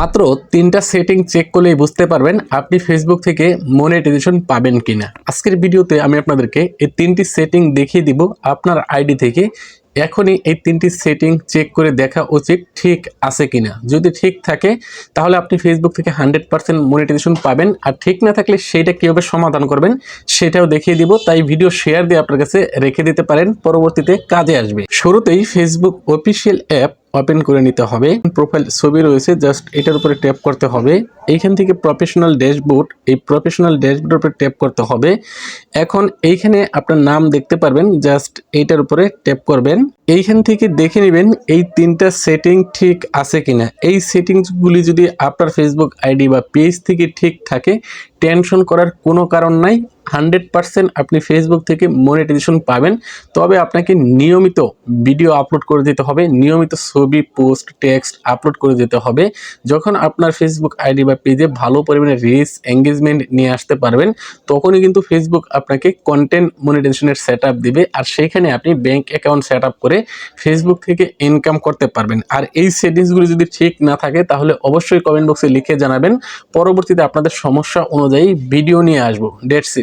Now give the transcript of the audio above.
মাত্র তিনটা setting check করলেই বুঝতে পারবেন আপনি ফেসবুক থেকে মনিটাইজেশন পাবেন কিনা। আজকের ভিডিওতে আমি আপনাদেরকে এই তিনটি সেটিং দেখিয়ে দিব আপনার আইডি থেকে। এখনই এই তিনটি সেটিং চেক করে দেখা উচিত ঠিক আছে কিনা। যদি ঠিক থাকে, তাহলে আপনি ফেসবুক থেকে হান্ড্রেড পার্সেন্ট মনিটাইজেশন পাবেন। আর ঠিক না থাকলে সেইটা কীভাবে সমাধান করবেন, সেটাও দেখিয়ে দিব। তাই ভিডিও শেয়ার দিয়ে আপনার কাছে রেখে দিতে পারেন, পরবর্তীতে কাজে আসবে। শুরুতেই ফেসবুক অফিসিয়াল অ্যাপ ওপেন করে নিতে হবে। প্রোফাইল ছবি রয়েছে জাস্ট এটার উপরে ট্যাপ করতে হবে। এইখান থেকে প্রফেশনাল ড্যাশবোর্ড এই প্রফেশনাল ড্যাশবোর্ডের উপরে ট্যাপ করতে হবে। এখন এইখানে আপনার নাম দেখতে পারবেন জাস্ট এইটার উপরে ট্যাপ করবেন। এইখান থেকে দেখে নেবেন এই তিনটা সেটিং ঠিক আছে কিনা। এই সেটিংসগুলি যদি আপনার ফেসবুক আইডি বা পেজ থেকে ঠিক থাকে টেনশন করার কোনো কারণ নাই। হান্ড্রেড পার্সেন্ট আপনি ফেসবুক থেকে মনিটাইজেশন পাবেন। তবে আপনাকে নিয়মিত ভিডিও আপলোড করে দিতে হবে, নিয়মিত ছবি পোস্ট টেক্সট আপলোড করে দিতে হবে। যখন আপনার ফেসবুক আইডি বা পেজে ভালো পরিমাণে রিচ এঙ্গেজমেন্ট নিয়ে আসতে পারবেন, তখনই কিন্তু ফেসবুক আপনাকে কন্টেন্ট মনিটাইজেশনের সেট দিবে। আর সেইখানে আপনি ব্যাংক অ্যাকাউন্ট সেট করে ফেসবুক থেকে ইনকাম করতে পারবেন। আর এই সেটিংসগুলি যদি ঠিক না থাকে, তাহলে অবশ্যই কমেন্ট বক্সে লিখে জানাবেন। পরবর্তীতে আপনাদের সমস্যা অনুযায়ী ভিডিও নিয়ে আসব। ডেটস ইট